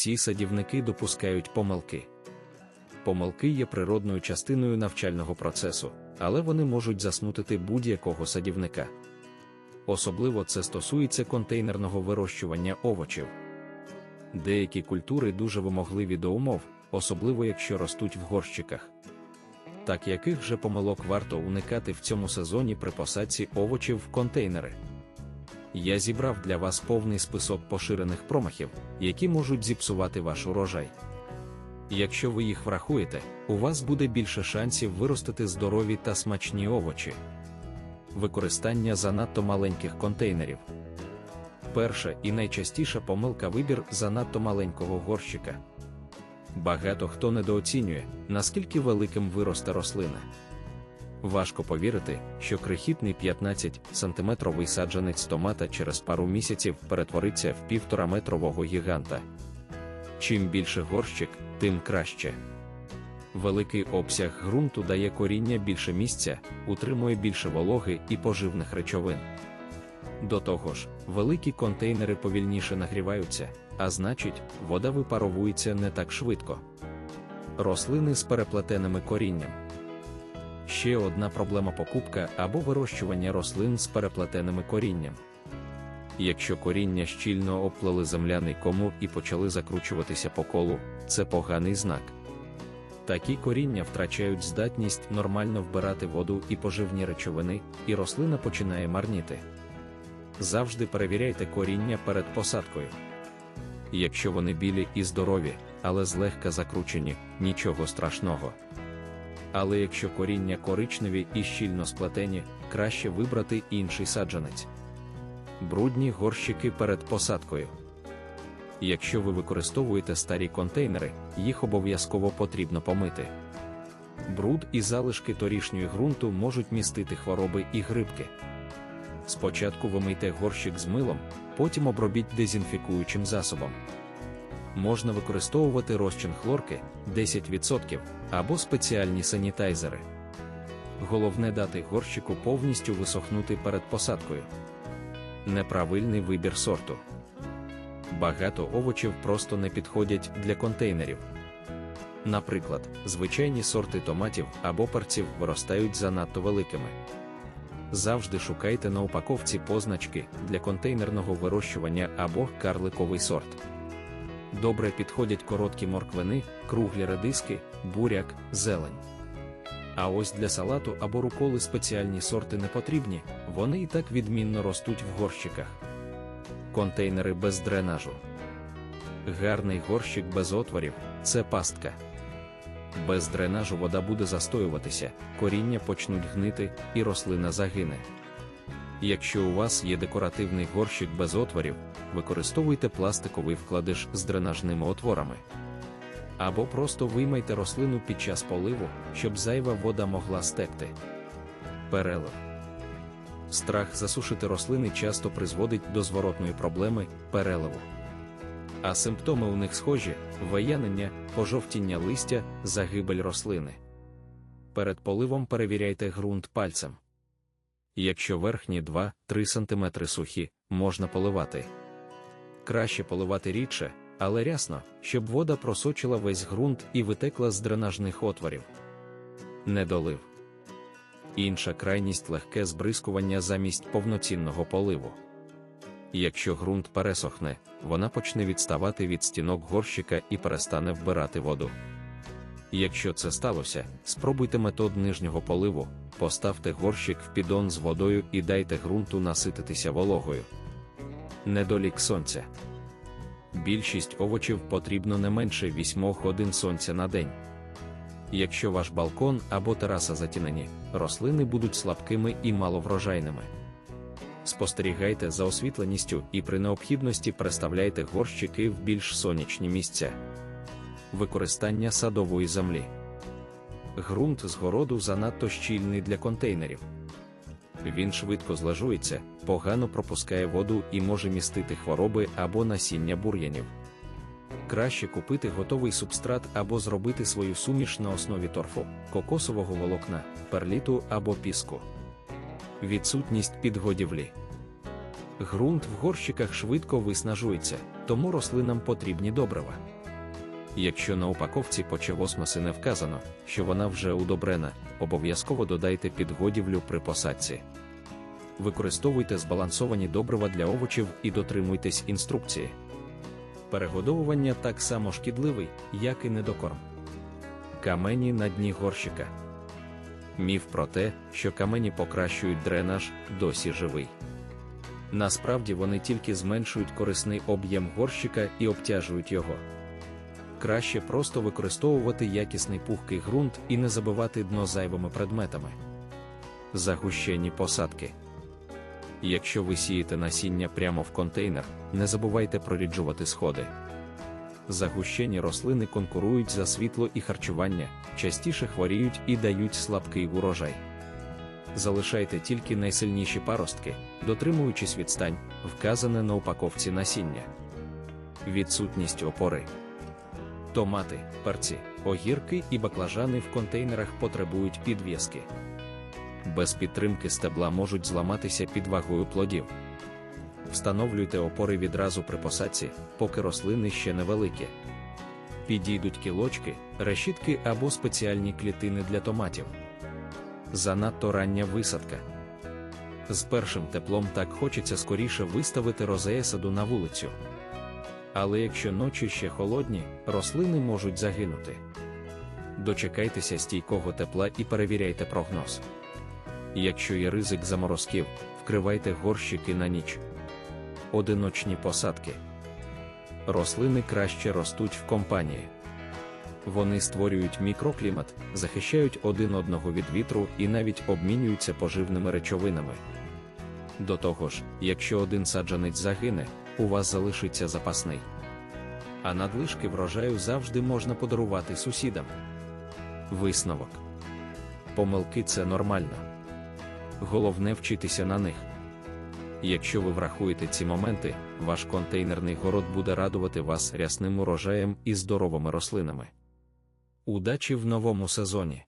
Всі садівники допускають помилки. Помилки є природною частиною навчального процесу, але вони можуть заснутити будь-якого садівника. Особливо це стосується контейнерного вирощування овочів. Деякі культури дуже вимогливі до умов, особливо якщо ростуть в горщиках. Так яких же помилок варто уникати в цьому сезоні при посадці овочів в контейнери? Я зібрав для вас повний список поширених промахів, які можуть зіпсувати ваш урожай. Якщо ви їх врахуєте, у вас буде більше шансів виростити здорові та смачні овочі. Використання занадто маленьких контейнерів. Перша і найчастіша помилка вибір занадто маленького горщика. Багато хто недооцінює, наскільки великим виросте рослина. Важко повірити, що крихітний 15 сантиметровий саджанець томата через пару місяців перетвориться в півтораметрового гіганта. Чим більше горщик, тим краще. Великий обсяг ґрунту дає коріння більше місця, утримує більше вологи і поживних речовин. До того ж, великі контейнери повільніше нагріваються, а значить, вода випаровується не так швидко. Рослини з переплетеними корінням. Ще одна проблема покупка або вирощування рослин з переплетеними корінням. Якщо коріння щільно обплели земляний комур і почали закручуватися по колу, це поганий знак. Такі коріння втрачають здатність нормально вбирати воду і поживні речовини, і рослина починає марніти. Завжди перевіряйте коріння перед посадкою. Якщо вони білі і здорові, але злегка закручені, нічого страшного. Але якщо коріння коричневі і щільно сплетені, краще вибрати інший саджанець. Брудні горщики перед посадкою. Якщо ви використовуєте старі контейнери, їх обов'язково потрібно помити. Бруд і залишки торішньої ґрунту можуть містити хвороби і грибки. Спочатку вимийте горщик з милом, потім обробіть дезінфікуючим засобом. Можна використовувати розчин хлорки 10% або спеціальні санітайзери. Головне дати горщику повністю висохнути перед посадкою. Неправильний вибір сорту. Багато овочів просто не підходять для контейнерів. Наприклад, звичайні сорти томатів або перців виростають занадто великими. Завжди шукайте на упаковці позначки для контейнерного вирощування або карликовий сорт. Добре підходять короткі морквини, круглі редиски, буряк, зелень. А ось для салату або руколи спеціальні сорти не потрібні, вони і так відмінно ростуть в горщиках. Контейнери без дренажу. Гарний горщик без отворів це пастка. Без дренажу вода буде застоюватися, коріння почнуть гнити і рослина загине. Якщо у вас є декоративний горщик без отворів, використовуйте пластиковий вкладиш з дренажними отворами. Або просто виймайте рослину під час поливу, щоб зайва вода могла стекти. Перелив. Страх засушити рослини часто призводить до зворотної проблеми переливу. А симптоми у них схожі: виянення, пожовтіння листя, загибель рослини. Перед поливом перевіряйте ґрунт пальцем. Якщо верхні 2-3 см сухі, можна поливати. Краще поливати рідше, але рясно, щоб вода просочила весь ґрунт і витекла з дренажних отворів. Недолив. Інша крайність легке збризкування замість повноцінного поливу. Якщо ґрунт пересохне, вона почне відставати від стінок горщика і перестане вбирати воду. Якщо це сталося, спробуйте метод нижнього поливу, поставте горщик в підон з водою і дайте ґрунту насититися вологою. Недолік сонця. Більшість овочів потрібно не менше 8 годин сонця на день. Якщо ваш балкон або тераса затінені, рослини будуть слабкими і маловрожайними. Спостерігайте за освітленістю і при необхідності переставляйте горщики в більш сонячні місця. Використання садової землі. Грунт з городу занадто щільний для контейнерів. Він швидко злажується, погано пропускає воду і може містити хвороби або насіння бур'янів. Краще купити готовий субстрат або зробити свою суміш на основі торфу, кокосового волокна, перліту або піску. Відсутність підгодівлі. Грунт в горщиках швидко виснажується, тому рослинам потрібні добрива. Якщо на упаковці почавосмаси не вказано, що вона вже удобрена, обов'язково додайте підгодівлю при посадці. Використовуйте збалансовані добрива для овочів і дотримуйтесь інструкції. Перегодовування так само шкідливий, як і недокорм. Камені на дні горщика. Міф про те, що камені покращують дренаж, досі живий. Насправді вони тільки зменшують корисний об'єм горщика і обтяжують його. Краще просто використовувати якісний пухкий ґрунт і не забивати дно зайвими предметами. Загущені посадки. Якщо ви сієте насіння прямо в контейнер, не забувайте проріджувати сходи. Загущені рослини конкурують за світло і харчування, частіше хворіють і дають слабкий урожай. Залишайте тільки найсильніші паростки, дотримуючись відстань, вказане на упаковці насіння. Відсутність опори. Томати, перці, огірки і баклажани в контейнерах потребують підв'язки. Без підтримки стебла можуть зламатися під вагою плодів. Встановлюйте опори відразу при посадці, поки рослини ще невеликі. Підійдуть кілочки, решітки або спеціальні клітини для томатів. Занадто рання висадка. З першим теплом так хочеться скоріше виставити розея саду на вулицю. Але якщо ночі ще холодні, рослини можуть загинути. Дочекайтеся стійкого тепла і перевіряйте прогноз. Якщо є ризик заморозків, вкривайте горщики на ніч. Одиночні посадки. Рослини краще ростуть в компанії. Вони створюють мікроклімат, захищають один одного від вітру і навіть обмінюються поживними речовинами. До того ж, якщо один саджанець загине, у вас залишиться запасний. А надлишки врожаю завжди можна подарувати сусідам. Висновок. Помилки це нормально. Головне вчитися на них. Якщо ви врахуєте ці моменти, ваш контейнерний город буде радувати вас рясним урожаєм і здоровими рослинами. Удачі в новому сезоні!